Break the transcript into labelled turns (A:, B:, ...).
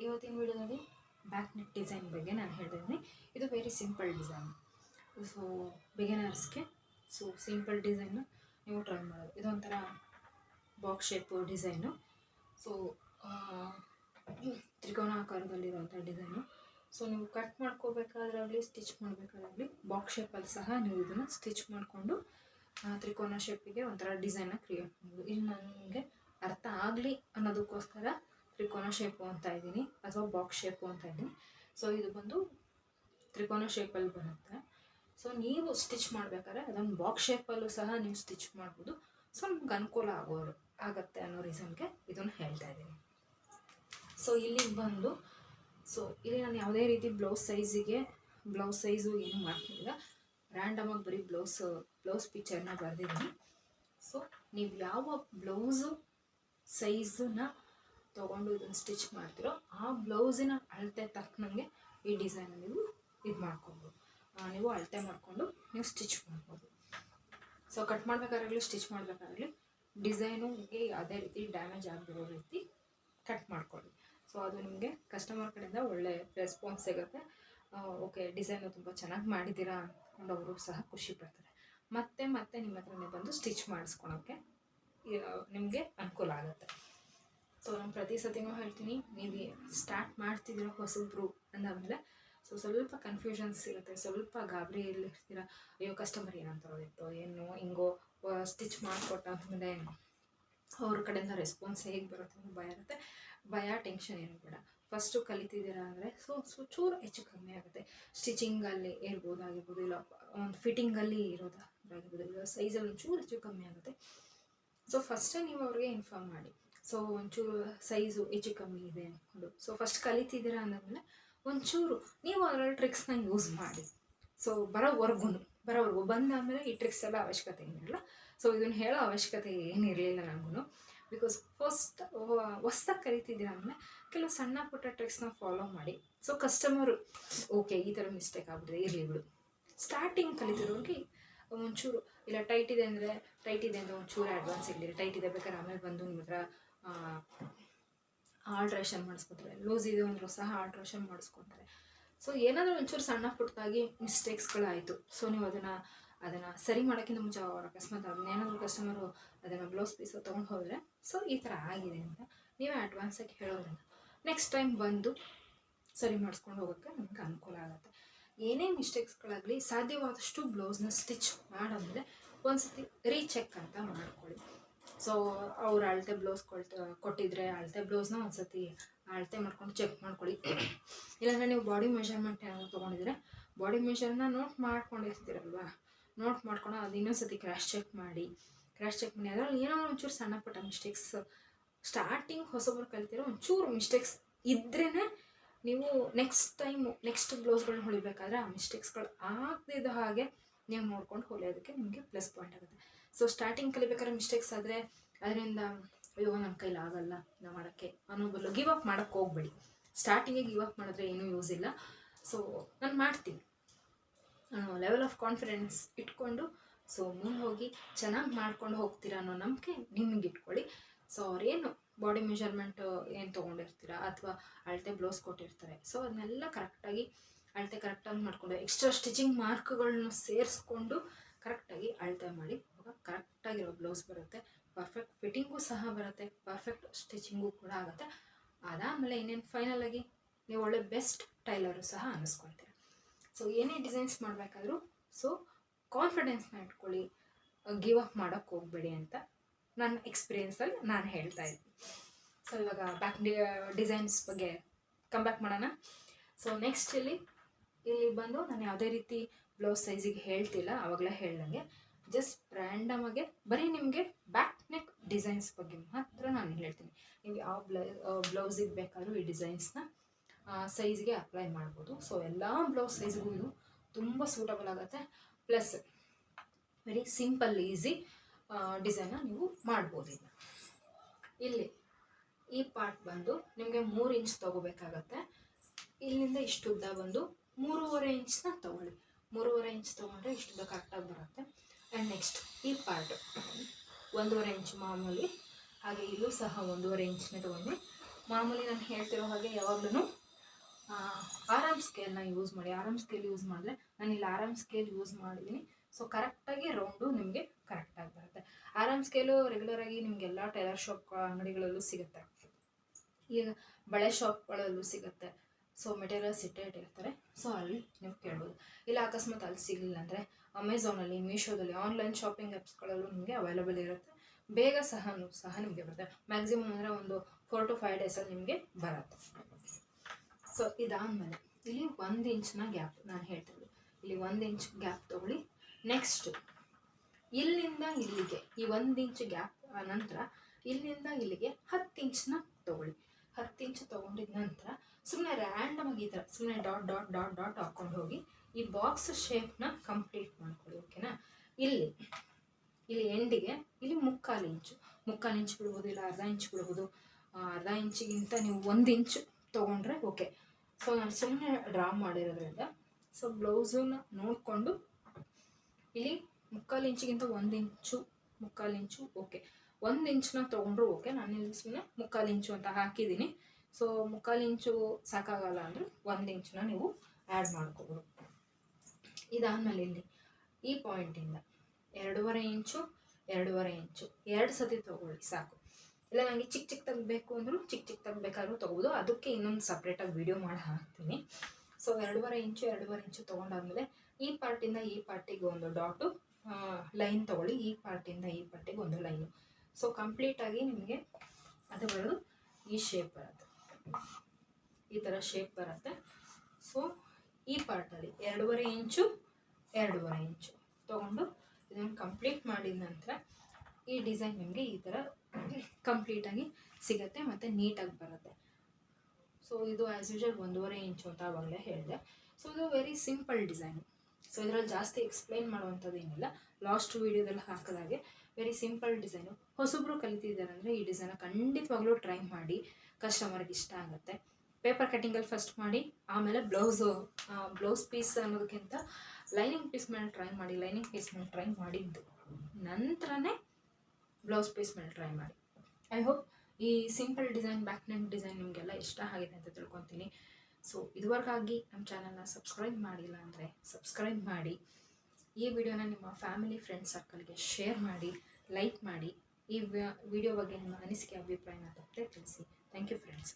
A: ಇವತ್ತಿನ ವಿಡಿಯೋದಲ್ಲಿ back neck design ಬಗ್ಗೆ ನಾನು ಹೇಳ್ತಿದ್ದೀನಿ ಇದು ವೆರಿ ಸಿಂಪಲ್ ಡಿಸೈನ್ ಸೊ ಬಿಗಿನರ್ಸ್ಗೆ ಸೊ ಸಿಂಪಲ್ ಡಿಸೈನು ನೀವು ಟ್ರೈ ಮಾಡೋದು ಇದೊಂಥರ ಬಾಕ್ಸ್ ಶೇಪು ಡಿಸೈನು ಸೊ ತ್ರಿಕೋನಾಕಾರದಲ್ಲಿರುವಂಥ ಡಿಸೈನು ಸೊ ನೀವು ಕಟ್ ಮಾಡ್ಕೋಬೇಕಾದ್ರಾಗಲಿ ಸ್ಟಿಚ್ ಮಾಡಬೇಕಾದ್ರಾಗಲಿ ಬಾಕ್ಸ್ ಶೇಪಲ್ಲಿ ಸಹ ನೀವು ಇದನ್ನು ಸ್ಟಿಚ್ ಮಾಡಿಕೊಂಡು ತ್ರಿಕೋನ ಶೇಪಿಗೆ ಒಂಥರ ಡಿಸೈನ್ನ ಕ್ರಿಯೇಟ್ ಮಾಡ್ಬೋದು. ಇಲ್ಲಿ ನನಗೆ ಅರ್ಥ ಆಗಲಿ ಅನ್ನೋದಕ್ಕೋಸ್ಕರ ತ್ರಿಕೋನ ಶೇಪು ಅಂತ ಇದ್ದೀನಿ. ಅಥವಾ ಬಾಕ್ಸ್ ಶೇಪು ಅಂತ ಇದ್ದೀನಿ. ಸೊ ಇದು ಬಂದು ತ್ರಿಕೋನ ಶೇಪಲ್ಲಿ ಬರುತ್ತೆ. ಸೊ ನೀವು ಸ್ಟಿಚ್ ಮಾಡಬೇಕಾದ್ರೆ ಅದೊಂದು ಬಾಕ್ಸ್ ಶೇಪಲ್ಲೂ ಸಹ ನೀವು ಸ್ಟಿಚ್ ಮಾಡ್ಬೋದು. ಸೊ ನಿಮ್ಗೆ ಅನುಕೂಲ ಆಗೋರು ಆಗತ್ತೆ ಅನ್ನೋ ರೀಸನ್ಗೆ ಇದನ್ನು ಹೇಳ್ತಾ ಇದ್ದೀನಿ. ಸೊ ಇಲ್ಲಿಗೆ ಬಂದು ಸೊ ಇಲ್ಲಿ ನಾನು ಯಾವುದೇ ರೀತಿ ಬ್ಲೌಸ್ ಸೈಜಿಗೆ ಬ್ಲೌಸ್ ಸೈಜು ಏನು ಮಾಡ್ತಿಲ್ಲ. ರ್ಯಾಂಡಮಾಗಿ ಬರೀ ಬ್ಲೌಸ್ ಬ್ಲೌಸ್ ಪಿಕ್ಚರ್ನ ಬರೆದಿದ್ದೀನಿ. ಸೊ ನೀವು ಯಾವ ಬ್ಲೌಸು ಸೈಜನ್ನ ತೊಗೊಂಡು ಇದನ್ನು ಸ್ಟಿಚ್ ಮಾಡ್ತಿರೋ ಆ ಬ್ಲೌಸಿನ ಅಳತೆ ತಕ್ಕನಂಗೆ ಈ ಡಿಸೈನ್ ನೀವು ಇದು ಮಾಡ್ಕೊಬೋದು. ನೀವು ಅಳತೆ ಮಾಡಿಕೊಂಡು ನೀವು ಸ್ಟಿಚ್ ಮಾಡ್ಬೋದು. ಸೊ ಕಟ್ ಮಾಡಬೇಕಾಗಲಿ ಸ್ಟಿಚ್ ಮಾಡಬೇಕಾಗಲಿ ಡಿಸೈನುಗೆ ಯಾವುದೇ ರೀತಿ ಡ್ಯಾಮೇಜ್ ಆಗಿರೋ ರೀತಿ ಕಟ್ ಮಾಡ್ಕೊಳ್ಳಿ. ಸೊ ಅದು ನಿಮಗೆ ಕಸ್ಟಮರ್ ಕಡೆಯಿಂದ ಒಳ್ಳೆ ರೆಸ್ಪಾನ್ಸ್ ಸಿಗುತ್ತೆ. ಓಕೆ ಡಿಸೈನು ತುಂಬ ಚೆನ್ನಾಗಿ ಮಾಡಿದ್ದೀರಾ ಅಂದ್ಕೊಂಡು ಅವರು ಸಹ ಖುಷಿ ಪಡ್ತಾರೆ. ಮತ್ತೆ ಮತ್ತೆ ನಿಮ್ಮ ಹತ್ರನೇ ಬಂದು ಸ್ಟಿಚ್ ಮಾಡಿಸ್ಕೊಳೋಕ್ಕೆ ನಿಮಗೆ ಅನುಕೂಲ ಆಗುತ್ತೆ. ಸೊ ನಾನು ಪ್ರತಿ ಸತಿನೂ ಹೇಳ್ತೀನಿ, ನೀವು ಸ್ಟಾರ್ಟ್ ಮಾಡ್ತಿದ್ದೀರ ಹೊಸಬ್ರು ಅಂದಾದಮೇಲೆ ಸೊ ಸ್ವಲ್ಪ ಕನ್ಫ್ಯೂಷನ್ಸ್ ಇರುತ್ತೆ ಸ್ವಲ್ಪ ಗಾಬರಿಯಲ್ಲಿ ಇರ್ತೀರ, ಅಯ್ಯೋ ಕಸ್ಟಮರ್ ಏನಂತಾರೋದಿತ್ತು ಏನು, ಹಿಂಗೋ ಸ್ಟಿಚ್ ಮಾಡಿಕೊಟ್ಟ ಆದಮೇಲೆ ಅವ್ರ ಕಡೆಯಿಂದ ರೆಸ್ಪಾನ್ಸ್ ಹೇಗೆ ಬರುತ್ತೆ ಅಂತ ಭಯ ಇರುತ್ತೆ. ಭಯ ಟೆನ್ಷನ್ ಏನು ಬೇಡ. ಫಸ್ಟು ಕಲಿತಿದ್ದೀರಾ ಅಂದರೆ ಸೊ ಸೊ ಚೂರು ಹೆಚ್ಚು ಕಮ್ಮಿ ಆಗುತ್ತೆ. ಸ್ಟಿಚಿಂಗಲ್ಲಿ ಇರ್ಬೋದಾಗಿರ್ಬೋದು, ಇಲ್ಲ, ಒಂದು ಫಿಟ್ಟಿಂಗಲ್ಲಿ ಇರೋದಾಗಿರ್ಬೋದು, ಇಲ್ಲ ಸೈಜಲ್ಲಿ ಒಂಚೂರು ಹೆಚ್ಚು ಕಮ್ಮಿ ಆಗುತ್ತೆ. ಸೊ ಫಸ್ಟೇ ನೀವು ಅವ್ರಿಗೆ ಇನ್ಫಾರ್ಮ್ ಮಾಡಿ. ಸೊ ಒಂಚೂರು ಸೈಜು ಹೆಚ್ಚು ಕಮ್ಮಿ ಇದೆ ಅಂದ್ಕೊಂಡು ಸೊ ಫಸ್ಟ್ ಕಲಿತಿದ್ದೀರಾ ಅಂದಮೇಲೆ ಒಂಚೂರು ನೀವು ಅದರಲ್ಲಿ ಟ್ರಿಕ್ಸ್ನ ಯೂಸ್ ಮಾಡಿ. ಸೊ ಬರೋವರೆಗೂ ಬರೋವರೆಗೂ. ಬಂದಾದಮೇಲೆ ಈ ಟ್ರಿಕ್ಸ್ ಎಲ್ಲ ಅವಶ್ಯಕತೆ ಏನಿರಲ್ಲ. ಸೊ ಇದನ್ನು ಹೇಳೋ ಅವಶ್ಯಕತೆ ಏನಿರಲಿಲ್ಲ ನನಗೂ ಬಿಕಾಸ್ ಫಸ್ಟ್ ಹೊಸ್ದಾಗಿ ಕಲಿತಿದ್ದೀರಾ ಅಂದರೆ ಕೆಲವು ಸಣ್ಣ ಪುಟ್ಟ ಟ್ರಿಕ್ಸ್ನ ಫಾಲೋ ಮಾಡಿ. ಸೊ ಕಸ್ಟಮರು ಓಕೆ ಈ ಥರ ಮಿಸ್ಟೇಕ್ ಆಗ್ಬಿಟ್ಟಿದೆ, ಇರಲಿ ಬಿಡು. ಸ್ಟಾರ್ಟಿಂಗ್ ಕಲಿತಿರೋರಿಗೆ ಒಂಚೂರು, ಇಲ್ಲ ಟೈಟ್ ಇದೆ ಅಂದರೆ ಟೈಟ್ ಇದೆ ಅಂದರೆ ಒಂಚೂರು ಅಡ್ವಾನ್ಸ್ ಇರಲಿ ಟೈಟ್ ಇದೆ ಬೇಕಾದ್ರೆ ಆಮೇಲೆ ಬಂದು ನಿಮ್ಮ ಹತ್ರ ಆಲ್ಟ್ರೇಷನ್ ಮಾಡಿಸ್ಕೊತಾರೆ. ಲೂಸ್ ಇದೆ ಅಂದರೂ ಸಹ ಆಲ್ಟ್ರೇಷನ್ ಮಾಡಿಸ್ಕೊತಾರೆ. ಸೊ ಏನಾದರೂ ಒಂಚೂರು ಸಣ್ಣ ಪುಟ್ಟದಾಗಿ ಮಿಸ್ಟೇಕ್ಸ್ಗಳಾಯಿತು. ಸೊ ನೀವು ಅದನ್ನು ಅದನ್ನು ಸರಿ ಮಾಡೋಕ್ಕಿಂತ ಮುಂಚೆ ಅವರ ಅಕಸ್ಮಾತ್ ಅದನ್ನೇನಾದರೂ ಕಸ್ಟಮರು ಅದನ್ನು ಬ್ಲೌಸ್ ಪೀಸು ತೊಗೊಂಡು ಹೋದರೆ ಸೊ ಈ ಥರ ಆಗಿದೆ ಅಂತ ನೀವೇ ಅಡ್ವಾನ್ಸಾಗಿ ಹೇಳೋದ್ರಿಂದ. ನೆಕ್ಸ್ಟ್ ಟೈಮ್ ಬಂದು ಸರಿ ಮಾಡಿಸ್ಕೊಂಡು ಹೋಗೋಕ್ಕೆ ನಮ್ಗೆ ಅನುಕೂಲ ಆಗುತ್ತೆ. ಏನೇ ಮಿಸ್ಟೇಕ್ಸ್ಗಳಾಗಲಿ ಸಾಧ್ಯವಾದಷ್ಟು ಬ್ಲೌಸ್ನ ಸ್ಟಿಚ್ ಮಾಡೋದ್ರೆ ಒಂದು ಸತಿ ರೀಚೆಕ್ ಅಂತ ಮಾಡ್ಕೊಳ್ಳಿ. ಸೊ ಅವ್ರು ಅಳತೆ ಬ್ಲೌಸ್ ಕೊಳ್ತ, ಕೊಟ್ಟಿದ್ರೆ ಅಳತೆ ಬ್ಲೌಸ್ನ ಒಂದ್ಸತಿ ಅಳತೆ ಮಾಡ್ಕೊಂಡು ಚೆಕ್ ಮಾಡ್ಕೊಳ್ಳಿ. ಇಲ್ಲಾಂದರೆ ನೀವು ಬಾಡಿ ಮೆಷರ್ಮೆಂಟ್ ಏನಾದ್ರು ತೊಗೊಂಡಿದ್ರೆ ಬಾಡಿ ಮೆಷರ್ನ ನೋಟ್ ಮಾಡ್ಕೊಂಡಿರ್ತೀರಲ್ವಾ? ನೋಟ್ ಮಾಡ್ಕೊಂಡು ಅದು ಇನ್ನೊಂದ್ಸತಿ ಕ್ರ್ಯಾಶ್ ಚೆಕ್ ಮಾಡಿ. ಕ್ರ್ಯಾಶ್ ಚೆಕ್ ಮಾಡಿ. ಅದರಲ್ಲಿ ಏನೋ ಒಂಚೂರು ಸಣ್ಣ ಪುಟ್ಟ ಮಿಸ್ಟೇಕ್ಸ್ ಸ್ಟಾರ್ಟಿಂಗ್ ಹೊಸಬ್ರು ಕಲ್ತಿರೋ ಒಂಚೂರು ಮಿಸ್ಟೇಕ್ಸ್ ಇದ್ರೇ ನೀವು ನೆಕ್ಸ್ಟ್ ಟೈಮು ನೆಕ್ಸ್ಟ್ ಬ್ಲೌಸ್ಗಳನ್ನ ಹೊಲಿಬೇಕಾದ್ರೆ ಆ ಮಿಸ್ಟೇಕ್ಸ್ಗಳು ಆಗದಿದ್ದ ಹಾಗೆ ನೀವು ನೋಡ್ಕೊಂಡು ಹೊಲಿಯೋದಕ್ಕೆ ನಿಮಗೆ ಪ್ಲಸ್ ಪಾಯಿಂಟ್ ಆಗುತ್ತೆ. ಸೊ ಸ್ಟಾರ್ಟಿಂಗ್ ಕಲಿಬೇಕಾದ್ರೆ ಮಿಸ್ಟೇಕ್ಸ್ ಆದರೆ ಅದರಿಂದ ಅಯ್ಯೋ ನನ್ನ ಕೈಲಿ ಆಗಲ್ಲ ನಾವು ಮಾಡೋಕ್ಕೆ. ಅನ್ನೋ ಬದಲು ಗಿವ್ ಅಪ್ ಮಾಡೋಕ್ಕೆ ಹೋಗ್ಬೇಡಿ. ಸ್ಟಾರ್ಟಿಂಗಿಗೆ ಗಿವ್ ಅಪ್ ಮಾಡಿದ್ರೆ ಏನೂ ಯೂಸ್ ಇಲ್ಲ. ಸೊ ನಾನು ಮಾಡ್ತೀನಿ. ಲೆವೆಲ್ ಆಫ್ ಕಾನ್ಫಿಡೆನ್ಸ್ ಇಟ್ಕೊಂಡು ಸೊ ಮುಂದೆ ಹೋಗಿ ಚೆನ್ನಾಗಿ ಮಾಡ್ಕೊಂಡು ಹೋಗ್ತೀರ ಅನ್ನೋ ನಂಬಿಕೆ ನಿಮಗೆ ಇಟ್ಕೊಳ್ಳಿ. ಸೊ ಅವ್ರೇನು ಬಾಡಿ ಮೆಷರ್ಮೆಂಟ್ ಏನು ತೊಗೊಂಡಿರ್ತೀರ ಅಥವಾ ಅಳತೆ ಬ್ಲೌಸ್ ಕೊಟ್ಟಿರ್ತಾರೆ. ಸೊ ಅದನ್ನೆಲ್ಲ ಕರೆಕ್ಟಾಗಿ ಅಳತೆ ಕರೆಕ್ಟಾಗಿ ಮಾಡಿಕೊಂಡು ಎಕ್ಸ್ಟ್ರಾ ಸ್ಟಿಚಿಂಗ್ ಮಾರ್ಕ್ಗಳನ್ನ ಸೇರಿಸ್ಕೊಂಡು ಕರೆಕ್ಟಾಗಿ ಅಳತೆ ಮಾಡಿ ಅವಾಗ ಕರೆಕ್ಟಾಗಿರೋ ಬ್ಲೌಸ್ ಬರುತ್ತೆ ಪರ್ಫೆಕ್ಟ್ ಫಿಟ್ಟಿಂಗು ಸಹ ಬರುತ್ತೆ ಪರ್ಫೆಕ್ಟ್ ಸ್ಟಿಚಿಂಗು ಕೂಡ ಆಗುತ್ತೆ. ಅದಾದಮೇಲೆ ಇನ್ನೇನು ಫೈನಲಾಗಿ ನೀವು ಒಳ್ಳೆ ಬೆಸ್ಟ್ ಟೈಲರು ಸಹ ಅನ್ನಿಸ್ಕೊಳ್ತೀರ. ಸೊ ಏನೇ ಡಿಸೈನ್ಸ್ ಮಾಡಬೇಕಾದ್ರೂ ಸೊ ಕಾನ್ಫಿಡೆನ್ಸ್ನ ಇಟ್ಕೊಳ್ಳಿ ಗಿವ್ ಅಪ್ ಮಾಡೋಕ್ಕೆ ಹೋಗಬೇಡಿ ಅಂತ ನನ್ನ ಎಕ್ಸ್ಪೀರಿಯೆನ್ಸಲ್ಲಿ ನಾನು ಹೇಳ್ತಾ ಇದ್ದೀನಿ. ಸೊ ಇವಾಗ ಬ್ಯಾಕ್ ಡಿಸೈನ್ಸ್ ಬಗ್ಗೆ ಕಮ್ ಬ್ಯಾಕ್ ಮಾಡೋಣ. ಸೊ ನೆಕ್ಸ್ಟ್ ಇಲ್ಲಿ ಇಲ್ಲಿ ಬಂದು ನಾನು ಯಾವುದೇ ರೀತಿ ಬ್ಲೌಸ್ ಸೈಜಿಗೆ ಹೇಳ್ತಿಲ್ಲ ಆವಾಗಲೇ ಹೇಳ್ದಂಗೆ. ಜಸ್ಟ್ ರ್ಯಾಂಡಮಾಗೆ ಬರೀ ನಿಮಗೆ ಬ್ಯಾಕ್ ನೆಕ್ ಡಿಸೈನ್ಸ್ ಬಗ್ಗೆ ಮಾತ್ರ ನಾನು ಹೇಳ್ತೀನಿ. ನಿಮಗೆ ಯಾವ ಬ್ಲೌ ಬ್ಲೌಸಿಗೆ ಬೇಕಾದರೂ ಈ ಡಿಸೈನ್ಸ್ನ ಸೈಜ್ಗೆ ಅಪ್ಲೈ ಮಾಡ್ಬೋದು. ಸೊ ಎಲ್ಲ ಬ್ಲೌಸ್ ಸೈಜ್ಗೂ ಇದು ತುಂಬ ಸೂಟಬಲ್ ಆಗುತ್ತೆ. ಪ್ಲಸ್ ವೆರಿ ಸಿಂಪಲ್ ಈಸಿ ಡಿಸೈನ್ನ ನೀವು ಮಾಡ್ಬೋದು ಇದನ್ನ ಇಲ್ಲಿ, ಈ ಪಾರ್ಟ್ ಬಂದು ನಿಮಗೆ ಮೂರು ಇಂಚ್ ತೊಗೋಬೇಕಾಗತ್ತೆ. ಇಲ್ಲಿಂದ ಇಷ್ಟು ಉದ್ದ ಬಂದು ಮೂರುವರೆ ಇಂಚ್ನ ತೊಗೊಳ್ಳಿ. ಮೂರುವರೆ ಇಂಚ್ ತೊಗೊಂಡ್ರೆ ಇಷ್ಟು ಕರೆಕ್ಟಾಗಿ ಬರುತ್ತೆ. ಆ್ಯಂಡ್ ನೆಕ್ಸ್ಟ್ ಈ ಪಾರ್ಟ್ ಒಂದೂವರೆ ಇಂಚ್ ಮಾಮೂಲಿ. ಹಾಗೆ ಇಲ್ಲೂ ಸಹ ಒಂದೂವರೆ ಇಂಚ್ನೇ ತೊಗೊಂಡು ಮಾಮೂಲಿ ನಾನು ಹೇಳ್ತಿರೋ ಹಾಗೆ ಯಾವಾಗ್ಲೂ ಆರಾಮ್ ಸ್ಕೇಲ್ನ ಯೂಸ್ ಮಾಡಿ. ಆರಾಮ್ ಸ್ಕೇಲ್ ಯೂಸ್ ಮಾಡಿದ್ರೆ ನಾನು ಇಲ್ಲಿ ಆರಾಮ್ ಸ್ಕೇಲ್ ಯೂಸ್ ಮಾಡಿದ್ದೀನಿ. ಸೊ ಕರೆಕ್ಟಾಗಿ ರೌಂಡು ನಿಮಗೆ ಕರೆಕ್ಟಾಗಿ ಬರುತ್ತೆ. ಆರಾಮ್ ಸ್ಕೇಲು ರೆಗ್ಯುಲರಾಗಿ ನಿಮಗೆಲ್ಲ ಟೈಲರ್ ಶಾಪ್ ಅಂಗಡಿಗಳಲ್ಲೂ ಸಿಗುತ್ತೆ. ಈಗ ಬಳೆ ಶಾಪ್ಗಳಲ್ಲೂ ಸಿಗುತ್ತೆ. ಸೊ ಮೆಟೀರಿಯಲ್ಸ್ ಇಟ್ಟೇ ಇಟ್ಟಿರ್ತಾರೆ ಸೊ ಅಲ್ಲಿ ನೀವು ಕೇಳ್ಬೋದು. ಇಲ್ಲ, ಅಕಸ್ಮಾತ್ ಅಲ್ಲಿ ಸಿಗಲಿಲ್ಲ ಅಂದರೆ ಅಮೆಝಾನಲ್ಲಿ ಮೀಶೋದಲ್ಲಿ ಆನ್ಲೈನ್ ಶಾಪಿಂಗ್ ಆ್ಯಪ್ಸ್ಗಳಲ್ಲೂ ನಿಮಗೆ ಅವೈಲೇಬಲ್ ಇರುತ್ತೆ. ಬೇಗ ಸಹ ಸಹ ನಿಮಗೆ ಬರುತ್ತೆ. ಮ್ಯಾಕ್ಸಿಮಮ್ ಅಂದರೆ ಒಂದು ಫೋರ್ ಟು ಫೈವ್ ಡೇಸಲ್ಲಿ ನಿಮಗೆ ಬರುತ್ತೆ. ಸೊ ಇದಾದಮೇಲೆ ಇಲ್ಲಿ ಒಂದು ಇಂಚಿನ ಗ್ಯಾಪ್ ನಾನು ಹೇಳ್ತಿದ್ದೆ ಇಲ್ಲಿ ಒಂದು ಇಂಚ್ ಗ್ಯಾಪ್ ತೊಗೊಳ್ಳಿ. ನೆಕ್ಸ್ಟ್ ಇಲ್ಲಿಂದ ಇಲ್ಲಿಗೆ, ಈ ಒಂದು ಇಂಚ್ ಗ್ಯಾಪ್ ನಂತರ ಇಲ್ಲಿಂದ ಇಲ್ಲಿಗೆ ಹತ್ತು ಇಂಚನ್ನ ತೊಗೊಳ್ಳಿ. ಹತ್ತು ಇಂಚ್ ತೊಗೊಂಡಿದ ನಂತರ ಸುಮ್ಮನೆ ರ್ಯಾಂಡಮಾಗಿ ಈ ಥರ ಸುಮ್ಮನೆ ಡಾಟ್ ಡಾಟ್ ಡಾಟ್ ಡಾಟ್ ಹಾಕೊಂಡು ಹೋಗಿ ಈ ಬಾಕ್ಸ್ ಶೇಪ್ನ ಕಂಪ್ಲೀಟ್ ಮಾಡ್ಕೊಳ್ಳಿ ಓಕೆನಾ ಇಲ್ಲಿ ಇಲ್ಲಿ ಎಂಡಿಗೆ ಇಲ್ಲಿ ಮುಕ್ಕಾಲು ಇಂಚು, ಮುಕ್ಕಾಲು ಇಂಚ್ ಬಿಡ್ಬೋದು, ಇಲ್ಲ ಅರ್ಧ ಇಂಚ್ ಬಿಡ್ಬೋದು. ಅರ್ಧ ಇಂಚಿಗಿಂತ ನೀವು ಒಂದು ಇಂಚು ತೊಗೊಂಡ್ರೆ ಓಕೆ ಸೊ ನಾನು ಸುಮ್ಮನೆ ಡ್ರಾ ಮಾಡಿರೋದ್ರಿಂದ ಸೊ ಬ್ಲೌಸನ್ನ ನೋಡಿಕೊಂಡು ಇಲ್ಲಿ ಮುಕ್ಕಾಲು ಇಂಚಿಗಿಂತ ಒಂದು ಇಂಚು, ಮುಕ್ಕಾಲು ಇಂಚು ಓಕೆ ಒಂದು ಇಂಚನ್ನ ತೊಗೊಂಡ್ರು ಓಕೆ ನಾನು ಇಲ್ಲಿ ಸುಮ್ಮನೆ ಮುಕ್ಕಾಲು ಇಂಚು ಅಂತ ಹಾಕಿದ್ದೀನಿ. ಸೊ ಮುಕ್ಕಾಲು ಇಂಚು ಸಾಕಾಗಲ್ಲ ಅಂದರೆ ಒಂದು ಇಂಚನ್ನ ನೀವು ಆ್ಯಡ್ ಮಾಡ್ಕೋಬೋದು. ಇದಾದಮೇಲೆ ಇಲ್ಲಿ ಈ ಪಾಯಿಂಟಿಂದ ಎರಡೂವರೆ ಇಂಚು ಎರಡೂವರೆ ಇಂಚು, ಎರಡು ಸತಿ ತೊಗೊಳ್ಳಿ, ಸಾಕು. ಇಲ್ಲ ನನಗೆ ಚಿಕ್ಕ ಚಿಕ್ಕ ತೆಗಬೇಕು ಅಂದರೂ ಚಿಕ್ಕ ಚಿಕ್ಕ ತೆಗಬೇಕಾದ್ರೂ ತೊಗೋಬೋದು. ಅದಕ್ಕೆ ಇನ್ನೊಂದು ಸಪ್ರೇಟಾಗಿ ವಿಡಿಯೋ ಮಾಡಿ ಹಾಕ್ತೀನಿ. ಸೊ ಎರಡೂವರೆ ಇಂಚು ಎರಡೂವರೆ ಇಂಚು ತೊಗೊಂಡಾದ್ಮೇಲೆ ಈ ಪಾರ್ಟಿಂದ ಈ ಪಾರ್ಟಿಗೆ ಒಂದು ಡಾಟು ಲೈನ್ ತೊಗೊಳ್ಳಿ. ಈ ಪಾರ್ಟಿಂದ ಈ ಪಾರ್ಟಿಗೆ ಒಂದು ಲೈನು ಸೊ ಕಂಪ್ಲೀಟಾಗಿ ನಿಮಗೆ ಅದು ಬರೋದು ಈ ಶೇಪ್ ಬರುತ್ತೆ. ಈ ಥರ ಶೇಪ್ ಬರುತ್ತೆ. ಸೊ ಈ ಪಾರ್ಟಲ್ಲಿ ಎರಡೂವರೆ ಇಂಚು ಎರಡೂವರೆ ಇಂಚು ತೊಗೊಂಡು ಇದನ್ನು ಕಂಪ್ಲೀಟ್ ಮಾಡಿದ ನಂತರ ಈ ಡಿಸೈನ್ ನಿಮಗೆ ಈ ಥರ ಕಂಪ್ಲೀಟಾಗಿ ಸಿಗುತ್ತೆ ಮತ್ತು ನೀಟಾಗಿ ಬರುತ್ತೆ. ಸೊ ಇದು ಆ್ಯಸ್ ಯೂಶಲ್ ಒಂದೂವರೆ ಇಂಚು ಅಂತ ಆವಾಗಲೇ ಹೇಳಿದೆ. ಸೊ ಇದು ವೆರಿ ಸಿಂಪಲ್ ಡಿಸೈನ್ ಸೊ ಇದರಲ್ಲಿ ಜಾಸ್ತಿ ಎಕ್ಸ್ಪ್ಲೈನ್ ಮಾಡುವಂಥದ್ದು ಏನಿಲ್ಲ. ಲಾಸ್ಟ್ ವೀಡಿಯೋದಲ್ಲಿ ಹಾಕಿದಾಗೆ ವೆರಿ ಸಿಂಪಲ್ ಡಿಸೈನು ಹೊಸಬ್ರು ಕಲಿತಿದ್ದಾರೆ ಅಂದರೆ ಈ ಡಿಸೈನ ಖಂಡಿತವಾಗ್ಲೂ ಟ್ರೈ ಮಾಡಿ ಕಸ್ಟಮರ್ಗೆ ಇಷ್ಟ ಆಗುತ್ತೆ. ಪೇಪರ್ ಕಟ್ಟಿಂಗಲ್ಲಿ ಫಸ್ಟ್ ಮಾಡಿ, ಆಮೇಲೆ ಬ್ಲೌಸು ಬ್ಲೌಸ್ ಪೀಸ್ ಅನ್ನೋದಕ್ಕಿಂತ ಲೈನಿಂಗ್ ಪೀಸ್ ಮೇಲೆ ಟ್ರೈ ಮಾಡಿ ಲೈನಿಂಗ್ ಪೀಸ್ ಮೇಲೆ ಟ್ರೈ ಮಾಡಿದ್ದು. ನಂತರನೇ ಬ್ಲೌಸ್ ಪೀಸ್ ಮೇಲೆ ಟ್ರೈ ಮಾಡಿ. ಐ ಹೋಪ್ ಈ simple design back neck design ನಿಮಗೆಲ್ಲ ಇಷ್ಟ ಆಗಿದೆ ಅಂತ ತಿಳ್ಕೊತೀನಿ. ಸೊ ಇದುವರೆಗಾಗಿ ನಮ್ಮ ಚಾನಲ್ನ ಸಬ್ಸ್ಕ್ರೈಬ್ ಮಾಡಿಲ್ಲ ಅಂದರೆ ಸಬ್ಸ್ಕ್ರೈಬ್ ಮಾಡಿ. ಈ ವಿಡಿಯೋನ ನಿಮ್ಮ ಫ್ಯಾಮಿಲಿ ಫ್ರೆಂಡ್ಸ್ ಸರ್ಕಲ್ಗೆ ಶೇರ್ ಮಾಡಿ. ಲೈಕ್ ಮಾಡಿ ಈ ವಿಡಿಯೋ ಬಗ್ಗೆ ನಿಮ್ಮ ಅನಿಸಿಕೆ ಅಭಿಪ್ರಾಯನ ತಪ್ಪದೆ ತಿಳಿಸಿ. Thank you friends